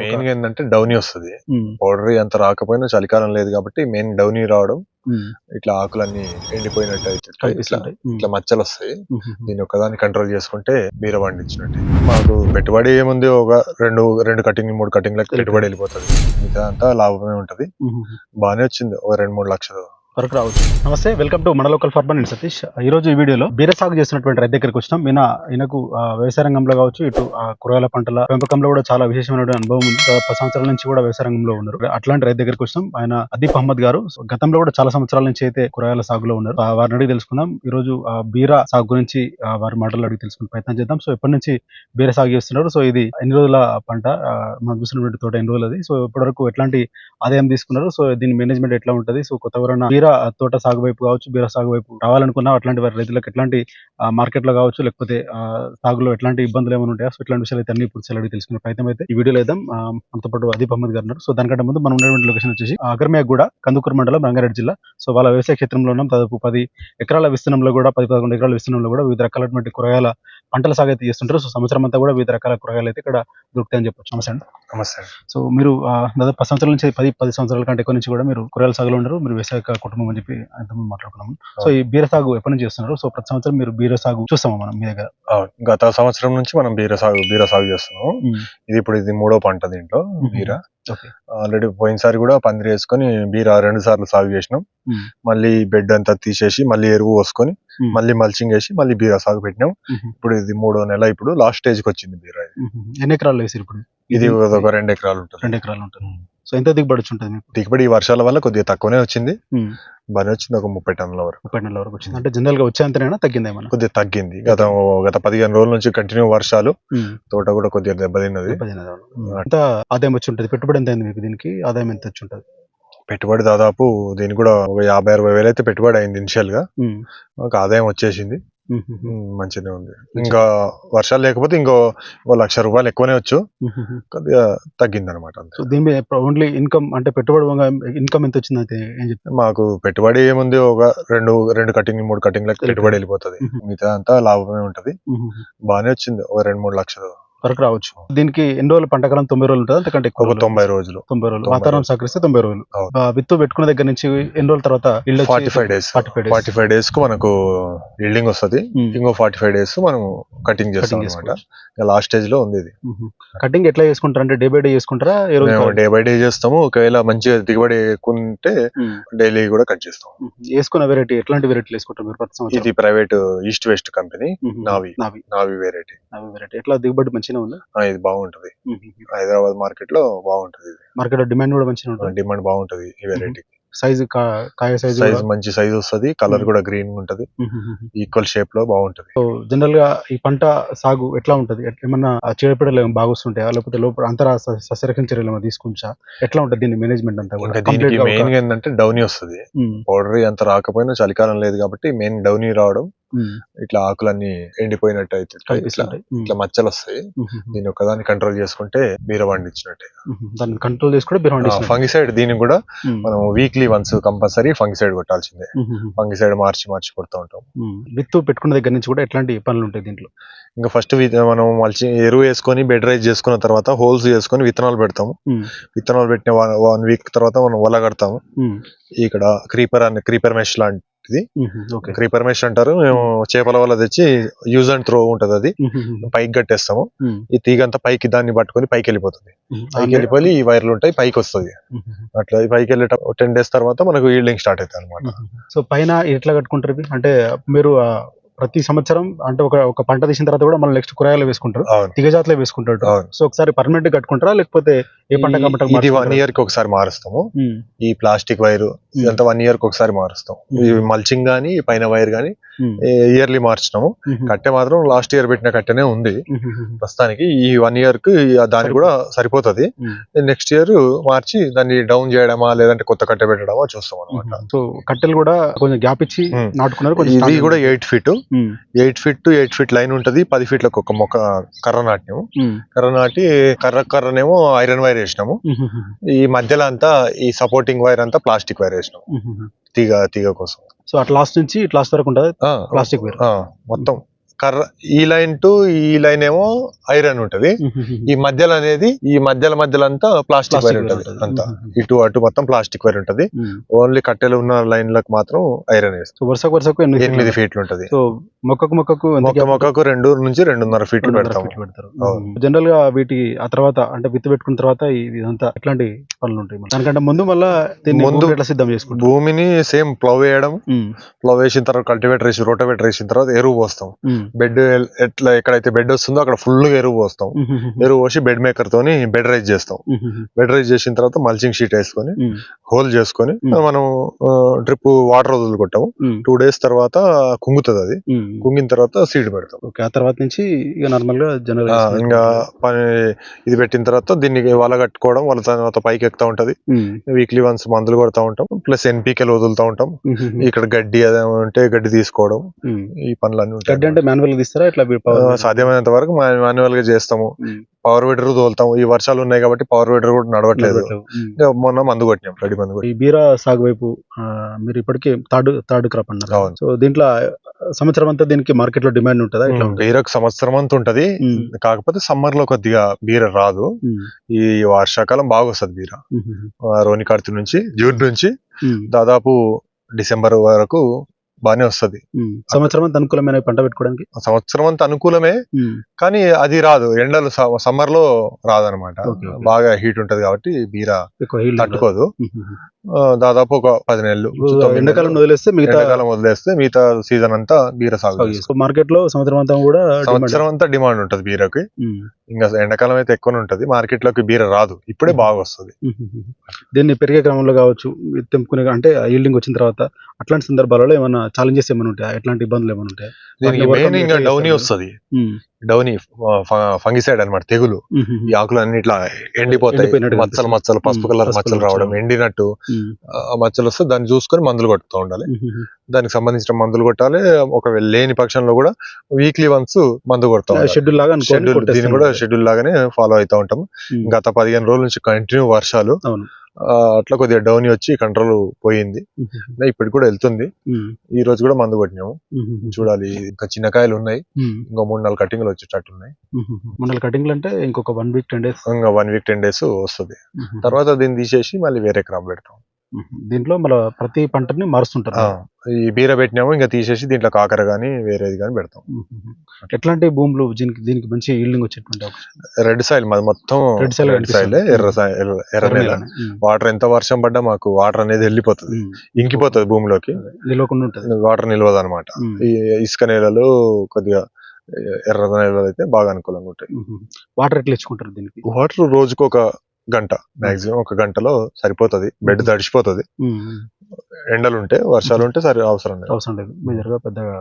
మెయిన్గా ఏంటంటే డౌనీ వస్తుంది. పౌడర్ అంత రాకపోయినా చలికాలం లేదు కాబట్టి మెయిన్ డౌనీ రావడం ఉమ్, ఇట్లా ఆకులన్నీ ఎండిపోయినట్టు అయితే ఇట్లా ఇట్లా మచ్చలు వస్తాయి ఉమ్, ఉమ్, దీని ఒక్కదాన్ని కంట్రోల్ చేసుకుంటే బీర పండించినట్టే. మాకు పెట్టుబడి ఏముంది? ఒక రెండు రెండు కటింగ్ మూడు కటింగ్లకు పెట్టుబడి వెళ్ళిపోతుంది. మిగతా అంతా లాభమే ఉంటది. బాగానే వచ్చింది. ఒక రెండు మూడు లక్షలు. వరకు రావచ్చు. నమస్తే వెల్కమ్ టు మన లోకల్ ఫార్మర్ నేను సతీష్. ఈ రోజు ఈ వీడియోలో బీర సాగు చేస్తున్నటువంటి రైతు దగ్గరికి వచ్చినాం. ఈయన ఈయనకు వ్యవసాయ రంగంలో కావచ్చు ఇటు కూరగాయల పంటల పెంపకంలో కూడా చాలా విశేషమైన అనుభవం ఉంది. పది సంవత్సరాల నుంచి కూడా వ్యవసాయ రంగంలో ఉన్నారు. అట్లాంటి రైతు దగ్గరికి వచ్చినాం. ఆయన అదీప్ అహ్మద్ గారు. గతంలో కూడా చాలా సంవత్సరాల నుంచి అయితే కూరగాయల సాగులో ఉన్నారు. వారిని అడిగి తెలుసుకుందాం. ఈ రోజు బీర సాగు గురించి వారి మాటలు అడిగి తెలుసుకునే ప్రయత్నం చేద్దాం. సో ఎప్పటి నుంచి బీర సాగు చేస్తున్నారు? సో ఇది ఎన్ని రోజుల పంట? మనం చూసినటువంటి తోట ఎన్ని రోజులు అది సో ఇప్పటివరకు ఎట్లాంటి ఆదాయం తీసుకున్నారు? సో దీని మేనేజ్మెంట్ ఎట్లా ఉంటది? సో కొత్త ఎవరైనా బీర తోట సాగు వైపు కావచ్చు బీర సాగు వైపు రావాలనుకున్నా అట్లాంటి వారి రైతులకు ఎట్లాంటి మార్కెట్లో కావచ్చు లేకపోతే సాగులో ఎట్లాంటి ఇబ్బందులు ఏమైనా ఉంటాయా? సో ఇట్లాంటి విషయాలు అయితే అన్ని పూర్తి అడిగి తెలుసుకునే ప్రయత్నం అయితే ఈ వీడియోలో అయితే మనతో పాటు అదీప్ అహ్మద్ గారు ఉన్నారు. సో దానికంటే ముందు మనం ఉన్నటువంటి లొకేషన్ వచ్చేసి అగర్మేగూడ కందుకూరు మండలం రంగారెడ్డి జిల్లా. సో వాళ్ళ వ్యవసాయ క్షేత్రంలో ఉన్నాం. దాదాపు పది ఎకరాల విస్తీర్ణంలో కూడా పది పదకొండు ఎకరాల విస్తీర్ణంలో కూడా వివిధ రకాలైనటువంటి కూరగాయల పంటల సాగు అయితే చేస్తుంటారు. సో సంవత్సరం అంతా కూడా వివిధ రకాల కూరగాయలు అయితే ఇక్కడ దొరుకుతాయని చెప్పొచ్చు. నమస్తే అండి. నమస్తే. సో మీరు దాదాపు పది సంవత్సరాల నుంచి పది పది సంవత్సరాల కంటే ఎక్కువ నుంచి కూడా మీరు కూరగాయల సాగులో ఉన్నారు. మీరు వ్యవసాయ కుటుంబం అని చెప్పి అంతమంది మాట్లాడుకున్నాము. సో ఈ బీర సాగు ఎప్పటి నుంచి చేస్తున్నారు? సో ప్రతి సంవత్సరం మీరు బీర సాగు చూస్తాము మనం మీ దగ్గర. గత సంవత్సరం నుంచి మనం బీర సాగు బీర సాగు చేస్తున్నాం ఇది ఇప్పుడు ఇది మూడో పంట దీంట్లో బీర. ఆల్రెడీ పోయినసారి కూడా పందిరి వేసుకొని బీర రెండు సార్లు సాగు చేసినాం. మళ్ళీ బెడ్ అంతా తీసేసి మళ్ళీ ఎరువు పోసుకొని. మళ్ళీ మల్చింగ్ వేసి మళ్ళీ బీర సాగు పెట్టినాం. ఇప్పుడు ఇది మూడో నెల ఇప్పుడు లాస్ట్ స్టేజ్కి వచ్చింది బీర. ఎన్ని ఎకరాలు వేసారు ఇప్పుడు? ఇది ఒక రెండు ఎకరాలు ఉంటుంది. రెండు ఎకరాలు ఉంటుంది. సో ఎంత దిగుబడి ఉంటుంది మీకు దిగుబడి ఈ వర్షాల వల్ల కొద్దిగా తక్కువనే వచ్చింది. బాగానే వచ్చింది ఒక ముప్పై టన్నుల వరకు. ముప్పై నెలల వరకు వచ్చింది. అంటే జనరల్గా వచ్చేంతనైనా తగ్గింది ఏమన్నా? కొద్దిగా తగ్గింది. గత గత పదిహేను రోజుల నుంచి కంటిన్యూ వర్షాలు. తోట కూడా కొద్దిగా దెబ్బతిన్నది. ఎంత ఆదాయం వచ్చి ఉంటుంది పెట్టుబడి ఎంత అయింది మీకు దీనికి? ఆదాయం ఎంత వచ్చి ఉంటుంది పెట్టుబడి దాదాపు దీనికి కూడా ఒక యాభై అరవై వేలు అయితే పెట్టుబడి అయింది ఇనిషియల్గా. ఒక ఆదాయం వచ్చేసింది. మంచిగానే ఉంది. ఇంకా వర్షాలు లేకపోతే ఇంకో లక్ష రూపాయలు ఎక్కువనే వచ్చు. కొద్దిగా తగ్గింది అనమాట దీని ఓన్లీ ఇన్కమ్ అంటే పెట్టుబడి ఇన్కమ్ ఎంత వచ్చింది అయితే ఏం మాకు పెట్టుబడి ఏముంది? ఒక రెండు రెండు కటింగ్ మూడు కటింగ్లకు పెట్టుబడి. వెళ్ళిపోతుంది. మిగతా అంతా లాభమే ఉంటది. బాగానే వచ్చింది. ఒక రెండు మూడు లక్షలు. వరకు రావచ్చు. దీనికి ఎన్ని రోజులు పంట కాలం? తొంభై రోజులు ఉంటుంది? అంతకంటే ఎక్కువ? తొంభై రోజులు. తొంభై రోజులు. వాతావరణం. సహకరిస్తే తొంభై రోజులు. విత్తు పెట్టుకున్న దగ్గర నుంచి ఎన్ని రోజుల తర్వాత forty five days. Forty five days. Forty five డేస్కు మనకు బిల్డింగ్ వస్తది. ఇంకో ఫార్టీ ఫైవ్ డేస్ మనం కటింగ్ చేస్తాం అనమాట లాస్ట్ స్టేజ్లో ఉంది ఇది. కటింగ్ ఎట్లా చేసుకుంటారు? అంటే డే బై డే చేసుకుంటారా? డే బై డే చేస్తాము. ఒకవేళ మంచిగా దిగుబడి ఎక్కువ ఉంటే ఉమ్. డైలీ కూడా కట్ చేస్తాం. వేసుకున్న వెరైటీ ఎట్లాంటి వెరైటీలు వేసుకుంటారు మీరు ప్రతి ఇది ప్రైవేట్ ఈస్ట్ వెస్ట్ కంపెనీ. నావి. నావి. నావి వెరైటీ. నావి వెరైటీ. ఎట్లా దిగుబడి మంచిగా ఉంది? ఇది బాగుంటది. హైదరాబాద్ మార్కెట్లో బాగుంటది ఇది. మార్కెట్లో డిమాండ్ కూడా మంచిగా ఉంటుంది. డిమాండ్ బాగుంటది ఈ వెరైటీ సైజు కాయ సైజు సైజ్ మంచి సైజ్ వస్తది కలర్. కూడా గ్రీన్ ఉంటది. ఈక్వల్ షేప్లో బాగుంటది. సో జనరల్గా ఈ పంట సాగు ఎట్లా ఉంటది? ఏమన్నా ఆ చీడపీడలు ఏమైనా బాగా వస్తుంటాయా? లేకపోతే లోపల అంతర సస్యరక్షణ చర్యలు ఏమైనా తీసుకుంటా? ఎట్లా ఉంటది దీని మేనేజ్మెంట్ అంతా కూడా? దీనికి మెయిన్గా ఏంటంటే డౌనీ వస్తది. పౌడర్ అంత రాకపోయినా చలికాలం లేదు కాబట్టి మెయిన్ డౌనీ రావడం. ఇట్లా ఆకులన్నీ ఎండిపోయినట్టు అయితే ఇట్లా. ఇట్లా మచ్చలు వస్తాయి. దీని ఒకదాన్ని కంట్రోల్ చేసుకుంటే బీర పండించినట్టే. దాన్ని కంట్రోల్ చేసి కూడా మీరు పండిస్తున్నారు. ఫంగిసైడ్ దీనికి కూడా. మనం వీక్లీ వన్స్ కంపల్సరీ ఫంగిసైడ్ కొట్టాల్సిందే. ఫంగిసైడ్ మార్చి మార్చి కొడుతూ ఉంటాం. విత్తు పెట్టుకున్న దగ్గర నుంచి కూడా ఎట్లాంటి పనులు ఉంటాయి దీంట్లో ఇంకా ఫస్ట్ మనం మల్చి ఎరువు వేసుకొని బెడ్ రైజ్ చేసుకున్న తర్వాత హోల్స్ చేసుకొని విత్తనాలు పెడతాము. విత్తనాలు పెట్టిన వన్ వీక్ తర్వాత మనం వల కడతాము. ఇక్కడ క్రీపర్ అని క్రీపర్ మెష్ లాంటిది ఓకే. క్రీపర్ మెష్ అంటారు. మేము చేపల వల్ల తెచ్చి యూజ్ అండ్ త్రో ఉంటది అది. పైకి కట్టేస్తాము. ఈ తీగ అంతా పైకి దాన్ని పట్టుకొని పైకి వెళ్ళిపోతుంది. పైకి వెళ్ళిపోయి ఈ వైర్లు ఉంటాయి పైకి వస్తుంది. అట్లా పైకి వెళ్ళేట టెన్ డేస్ తర్వాత మనకు ఈల్డింగ్ స్టార్ట్ అవుతుంది అనమాట. సో పైన ఎట్లా కట్టుకుంటారు అంటే మీరు ప్రతి సంవత్సరం అంటే ఒక ఒక పంట తీసిన తర్వాత కూడా మళ్ళీ నెక్స్ట్ కూరగాయలు వేసుకుంటారు. అవును. తీగజాతలో వేసుకుంటారు. సో ఒకసారి పర్మనెంట్ కట్టుకుంటారా? లేకపోతే ఏ పంట ఇది వన్ ఇయర్కి ఒకసారి మారుస్తాము. ఈ ప్లాస్టిక్ వైర్ ఇదంతా వన్ ఇయర్కి ఒకసారి మారుస్తాం. ఈ మల్చింగ్ గానీ ఈ పైన వైర్ గానీ ఇయర్లీ మార్చినాము. కట్టె మాత్రం లాస్ట్ ఇయర్ పెట్టిన కట్టెనే ఉంది. ప్రస్తుతానికి ఈ వన్ ఇయర్కి దానికి కూడా సరిపోతది. నెక్స్ట్ ఇయర్ మార్చి దాన్ని డౌన్ చేయడమా లేదంటే కొత్త కట్టె పెట్టడమా చూస్తాం అనమాట సో కట్టెలు కూడా కొంచెం గ్యాప్ ఇచ్చి. నాటుకున్నారు ఇది కూడా eight feet. Eight feet to eight feet line ఉంటది. పది ఫీట్లకు ఒక మొక్క కర్ర నాటినాము. కర్ర నాటి కర్ర కర్రనేమో ఐరన్ వైర్ వేసినాము. ఈ మధ్యలో అంతా ఈ సపోర్టింగ్ వైర్ అంతా ప్లాస్టిక్ వైర్ వేసినాము ఉమ్. తీగ తీగ కోసం. సో అట్ లాస్ట్ నుంచి ఇట్ లాస్ట్ వరకు ఉంటుంది ప్లాస్టిక్ వేర్. మొత్తం. కర్ర ఈ లైన్ టు ఈ లైన్ ఏమో ఐరన్ ఉంటది. ఈ మధ్యలో అనేది ఈ మధ్యల మధ్యలో అంతా ప్లాస్టిక్ వైర్ ఉంటది. అంతా. ఇటు అటు మొత్తం ప్లాస్టిక్ వైర్ ఉంటది. ఓన్లీ కట్టెలు ఉన్న లైన్లకు మాత్రం ఐరన్ వేస్తాం సో వరుసకు వరుసకు ఎనిమిది ఫీట్లు ఉంటది. సో మొక్కకు మొక్కకు మొక్క మొక్కకు రెండు నుంచి రెండున్నర ఫీట్లు పెడతారు. జనరల్గా వీటి ఆ తర్వాత అంటే విత్తు పెట్టుకున్న తర్వాత ఇదంతా ఎట్లాంటి పనులు ఉంటాయి? దానికంటే ముందు మళ్ళా ముందు ఎట్లా సిద్ధం చేసుకుంటాం భూమిని సేమ్ ప్లవ్ వేయడం. ప్లవ్ వేసిన తర్వాత కల్టివేటర్ వేసి రోటవేటర్ వేసిన తర్వాత ఎరువు పోస్తాం. బెడ్ ఎట్లా ఎక్కడైతే బెడ్ వస్తుందో అక్కడ ఫుల్గా ఎరువు పోస్తాం. ఎరువు పోసి బెడ్ మేకర్ తోని బెడ్ రైజ్ చేస్తాం. బెడ్ రైజ్ చేసిన తర్వాత మల్చింగ్ షీట్ వేసుకొని హోల్ చేసుకొని. మనం డ్రిప్ వాటర్ వదులుకుంటాము టూ డేస్ తర్వాత కుంగుతుంది అది. కుంగిన తర్వాత సీడ్ పెడతాం. ఓకే ఆ తర్వాత నుంచి ఇక నార్మల్గా జనరల్ ఇంకా పని ఇది పెట్టిన తర్వాత దీన్ని వల కట్టుకోవడం వాళ్ళ తర్వాత పైకి ఎక్కుతా ఉంటది. వీక్లీ వన్స్ మందులు కొడతా ఉంటాం. ప్లస్ ఎన్పీకెలు వదులుతా ఉంటాం. ఇక్కడ గడ్డి అదే ఉంటే గడ్డి తీసుకోవడం. ఈ పనులన్నీ ఉంటాయి గడ్డి అంటే మాన్యువల్ తీస్తారా? ఇట్లా ఆ, సాధ్యమైనంత వరకు మాన్యువల్గా చేస్తాము. పవర్ వీడర్ తోలుతాం ఈ వర్షాలు ఉన్నాయి కాబట్టి పవర్ వీడర్ కూడా నడవట్లేదు. మొన్న మందు కొట్టినాం రెడీ మందు ఈ బీరా సాగు వైపు మీరు ఇప్పటికీ థర్డ్ థర్డ్ క్రాప్ అన్నారు. సో దీంట్లో సంవత్సరం అంతా దీనికి మార్కెట్లో డిమాండ్ ఉంటుందా? ఇట్లా బీరకు సంవత్సరం అంతా ఉంటది. కాకపోతే సమ్మర్లో కొద్దిగా బీర రాదు. ఈ వర్షాకాలం బాగా వస్తుంది బీర. రోని కార్తీ నుంచి జూన్ నుంచి దాదాపు డిసెంబర్ వరకు బానే వస్తది. సంవత్సరం అంతా అనుకూలమైన పంట పెట్టుకోవడానికి? సంవత్సరం అంతా అనుకూలమే కానీ అది రాదు. ఎండలు సమ్మర్లో Okay, okay. బాగా హీట్ ఉంటది కాబట్టి బీర తట్టుకోదు. దాదాపు ఒక పది నెలలు ఎండాకాలం. వదిలేస్తే మిగతా ఎండాకాలం వదిలేస్తే మిగతా సీజన్ అంతా బీర సాగు. మార్కెట్లో సంవత్సరం అంతా కూడా. సంవత్సరం అంతా డిమాండ్ ఉంటది బీరకి. ఇంకా ఎండాకాలం అయితే ఎక్కువ ఉంటది. మార్కెట్లోకి బీర రాదు. ఇప్పుడే బాగా వస్తుంది. దీన్ని పెరిగే క్రమంలో కావచ్చు తెంపుకునే అంటే ఈల్డింగ్ వచ్చిన తర్వాత అట్లాంటి సందర్భాలలో ఏమైనా ఛాలెంజెస్ ఏమైనా ఉంటాయా ఎట్లాంటి ఇబ్బందులు ఏమైనా ఉంటాయా దీనికి వాటిని మెయిన్ ఇంకా overcome డౌనీ ఎట్లా వస్తుంది. డౌనీ ఫంగిసైడ్ అన్నమాట తెగులు. ఈ ఆకులు అన్ని ఇట్లా ఎండిపోతాయి మచ్చలు. మచ్చలు పసుపు కలర్ మచ్చలు రావడం. ఎండినట్టు మచ్చలు వస్తే దాన్ని చూసుకొని మందులు కొడుతూ ఉండాలి. దానికి సంబంధించిన మందులు కొట్టాలి ఒకవేళ లేని పక్షంలో కూడా వీక్లీ వన్స్ మందు కొడతా షెడ్యూల్ లాగా షెడ్యూల్ దీన్ని. కూడా షెడ్యూల్ లాగానే ఫాలో అవుతా ఉంటాం. గత పదిహేను రోజుల నుంచి కంటిన్యూ వర్షాలు అట్లా కొద్దిగా డౌన్ వచ్చి కంట్రోల్ పోయింది. ఇప్పుడు కూడా వెళ్తుంది. ఈ రోజు కూడా మందు కొట్టినాము. చూడాలి ఇంకా చిన్న కాయలు ఉన్నాయి. ఇంకా మూడు నాలుగు కటింగ్లు వచ్చేటట్టు ఉన్నాయి ఉమ్. మండల కటింగ్లు అంటే ఇంకొక వన్ వీక్ టెన్ డేస్ ఇంకా వన్ వీక్ టెన్ డేస్ వస్తుంది తర్వాత దీన్ని తీసేసి మళ్ళీ వేరే క్రాప్ పెడతాం దీంట్లో మన ప్రతి పంటని మారుస్తుంటారు. ఈ బీర పెట్టినాము ఇంకా తీసేసి దీంట్లో కాకర గానీ వేరేది కానీ పెడతాం. ఎట్లాంటి భూములు దీనికి దీనికి మంచి ఈల్డింగ్ వచ్చేటువంటి రెడ్ సాయిల్ మాది మొత్తం Red soil రెడ్ సాయిల్. ఎర్ర సాయిల్ ఎర్ర- నేల. వాటర్ ఎంత వర్షం పడ్డా మాకు వాటర్ అనేది వెళ్ళిపోతుంది. ఇంకిపోతుంది భూమిలోకి. నిలవకుండా ఉంటుంది. వాటర్ నిల్వదు అనమాట. ఈ ఇసుక నేలలు కొద్దిగా ఎర్ర నేలలు అయితే బాగా అనుకూలంగా ఉంటాయి. వాటర్ ఎట్లా ఇచ్చుకుంటారు దీనికి? వాటర్ రోజుకు ఒక గంట మాక్సిమం ఒక గంటలో సరిపోతది. బెడ్ తడిచిపోతుంది ఉమ్. ఎండలు ఉంటే వర్షాలు ఉంటే సరి అవసరం లేదు. అవసరం లేదు. మేజర్గా పెద్దగా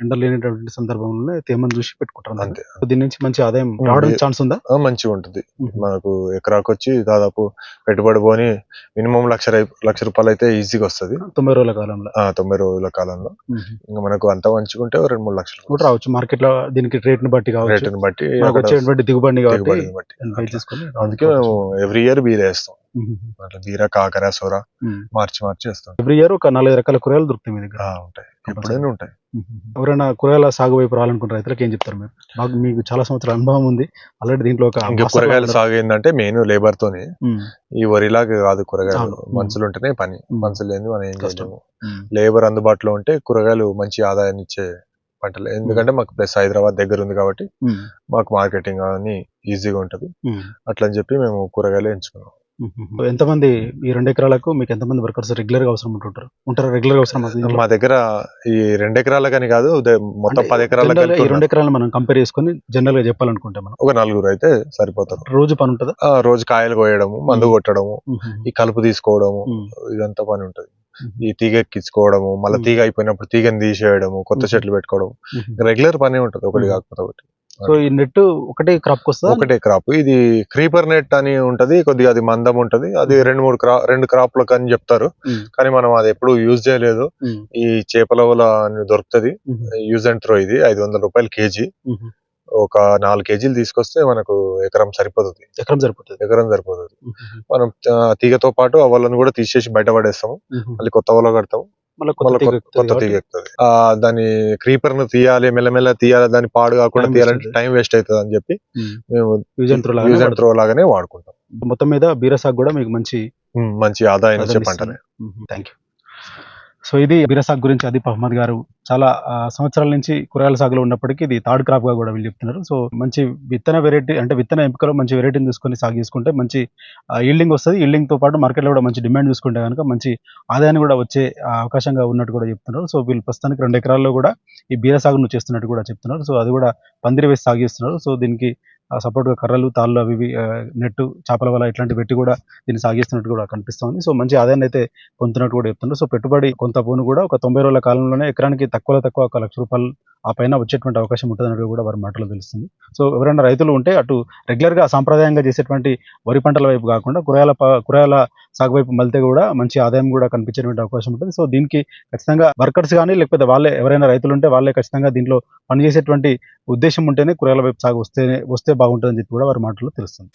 ఎండ లేనటువంటి సందర్భంలోనే తేమను చూసి పెట్టుకుంటారు అంతే. దీని నుంచి మంచి ఆదాయం రావడం ఛాన్స్ ఉందా? మంచిగా ఉంటుంది. మనకు ఎకరాకు వచ్చి దాదాపు పెట్టుబడి పోని మినిమం లక్ష లక్ష రూపాయలు అయితే ఈజీగా వస్తుంది. తొంభై రోజుల కాలంలో. తొంభై రోజుల కాలంలో. ఇంకా మనకు అంత మంచిగుంటే ఓ రెండు మూడు లక్షలు కూడా రావచ్చు. మార్కెట్లో దీనికి రేట్ని బట్టి కావచ్చు. రేటుని బట్టి దిగుబడిని కాబట్టి అందుకే మేము ఎవ్రీ ఇయర్ బీర వేస్తాం. అట్లా బీర కాకర సోర మార్చి మార్చి వేస్తాం. ఎవ్రీ ఇయర్ ఒక నాలుగు రకాల కూరగాయలు దొరుకుతాయి మీ దగ్గర. ఉంటాయి. ఎప్పుడైనా ఉంటాయి. ఎవరైనా కూరగాయల సాగు వైపు రావాలనుకున్న రైతులకు ఏం చెప్తారు మీరు? మాకు మీకు చాలా సంవత్సరాల అనుభవం ఉంది. ఆల్రెడీ దీంట్లో ఒక కూరగాయలు. సాగు ఏంటంటే మెయిన్ లేబర్ తోని. ఈ వరిలాగా కాదు కూరగాయలు. మనుషులు ఉంటేనే పని. మనుషులు లేని మనం ఏం ఉమ్, లేబర్ అందుబాటులో ఉంటే కూరగాయలు మంచి ఆదాయాన్ని ఇచ్చే పంటలు. ఎందుకంటే మాకు ప్లస్ హైదరాబాద్ దగ్గర ఉంది కాబట్టి మాకు మార్కెటింగ్ అని ఈజీగా ఉంటది. ఉమ్, అట్లా అని చెప్పి మేము కూరగాయలు ఎంచుకున్నాం. ఎంతమంది ఈ రెండు ఎకరాలకు మీకు ఎంతమంది వర్కర్స్ రెగ్యులర్గా అవసరం ఉంటుంటారు? ఉంటారా రెగ్యులర్గా అవసరం మా దగ్గర ఈ రెండు ఎకరాలకని కాదు మొత్తం పది ఎకరాలకు ఈ రెండు ఎకరాలు మనం కంపేర్ చేసుకొని జనరల్గా చెప్పాలనుకుంటే మనం. ఒక నలుగురు అయితే సరిపోతారు. రోజు పని ఉంటుందా? ఆ రోజు కాయలు కోయడము మందు కొట్టడము ఈ కలుపు తీసుకోవడము ఇదంతా పని ఉంటది. ఈ తీగ ఎక్కించుకోవడము మళ్ళీ. తీగ అయిపోయినప్పుడు తీగని తీసేయడము కొత్త. చెట్లు పెట్టుకోవడం. రెగ్యులర్ పని ఉంటది ఒకటి. కాకపోతే ఒకటి సో ఈ నెట్ ఒకటే క్రాప్ వస్తుందా ఒకటే క్రాప్ ఇది క్రీపర్ నెట్ అని ఉంటది కొద్దిగా అది మందం ఉంటది అది రెండు మూడు క్రా రెండు క్రాప్లకు అని చెప్తారు. కానీ మనం అది ఎప్పుడు యూజ్ చేయలేదు ఈ చేపల వల అని దొరుకుతది యూజ్ అండ్ త్రో ఇది ఐదు వందల రూపాయలు కేజీ. ఒక నాలుగు కేజీలు తీసుకొస్తే మనకు ఎకరం సరిపోతుంది. ఎకరం సరిపోతుంది. ఎకరం సరిపోతుంది. మనం తీగతో పాటు ఆ వలను కూడా తీసేసి బయట పడేస్తాము. మళ్ళీ కొత్త వల కడతాము. కొత్త తీగ ఎక్కుతుంది దాని క్రీపర్ను తీయాలి మెల్లమెల్ల తీయాలి దాని పాడు కాకుండా తీయాలంటే టైం వేస్ట్ అవుతుంది అని చెప్పి. మేము. యూజ్ అండ్ త్రో లాగానే వాడుకుంటాం. మొత్తం మీద బీర సాగు కూడా మీకు మంచి మంచి ఆదాయం వచ్చే పంటనే. Thank you. సో ఇది బీర సాగు గురించి అదీప్ అహ్మద్ గారు చాలా సంవత్సరాల నుంచి కూరగాయల సాగులో ఉన్నప్పటికీ ఇది థర్డ్ క్రాప్గా కూడా వీళ్ళు చెప్తున్నారు. సో మంచి విత్తన వెరైటీ అంటే విత్తన ఎంపికలో మంచి వెరైటీని తీసుకొని సాగు చేసుకుంటే మంచి ఈల్డింగ్ వస్తుంది. ఈల్డింగ్తో పాటు మార్కెట్లో కూడా మంచి డిమాండ్ చూసుకుంటే కనుక మంచి ఆదాయాన్ని కూడా వచ్చే అవకాశంగా ఉన్నట్టు కూడా చెప్తున్నారు. సో వీళ్ళు ప్రస్తుతానికి రెండు ఎకరాల్లో కూడా ఈ బీర సాగును చేస్తున్నట్టు కూడా చెప్తున్నారు. సో అది కూడా పందిరి వేసి సాగిస్తున్నారు సో దీనికి సపోర్ట్గా కర్రలు తాళ్ళు అవి ఇవి, నెట్టు చేపల వల్ల ఇట్లాంటి పెట్టి కూడా దీన్ని సాగిస్తున్నట్టు కూడా కనిపిస్తుంది. సో మంచి ఆదాయాన్ని అయితే పొందుతున్నట్టు కూడా చెప్తున్నారు. సో పెట్టుబడి కొంత పోను కూడా ఒక తొంభై రోజుల కాలంలోనే ఎకరానికి తక్కువలో తక్కువ ఒక లక్ష రూపాయలు ఆ పైన వచ్చేటువంటి అవకాశం ఉంటుందన్నట్టు కూడా వారి మాటలు తెలుస్తుంది. సో ఎవరైనా రైతులు ఉంటే అటు రెగ్యులర్గా సాంప్రదాయంగా చేసేటువంటి వరి పంటల వైపు కాకుండా కూరగాయల కూరగాయల సాగు వైపు మళ్తే కూడా మంచి ఆదాయం కూడా కనిపించేటువంటి అవకాశం ఉంటుంది. సో దీనికి ఖచ్చితంగా వర్కర్స్ కానీ లేకపోతే వాళ్ళే ఎవరైనా రైతులు ఉంటే వాళ్ళే ఖచ్చితంగా దీంట్లో పనిచేసేటువంటి ఉద్దేశం ఉంటేనే కూరగాయల వైపు సాగు వస్తేనే వస్తే బాగుంటుందని చెప్పి కూడా వారి మాటలు తెలుస్తుంది.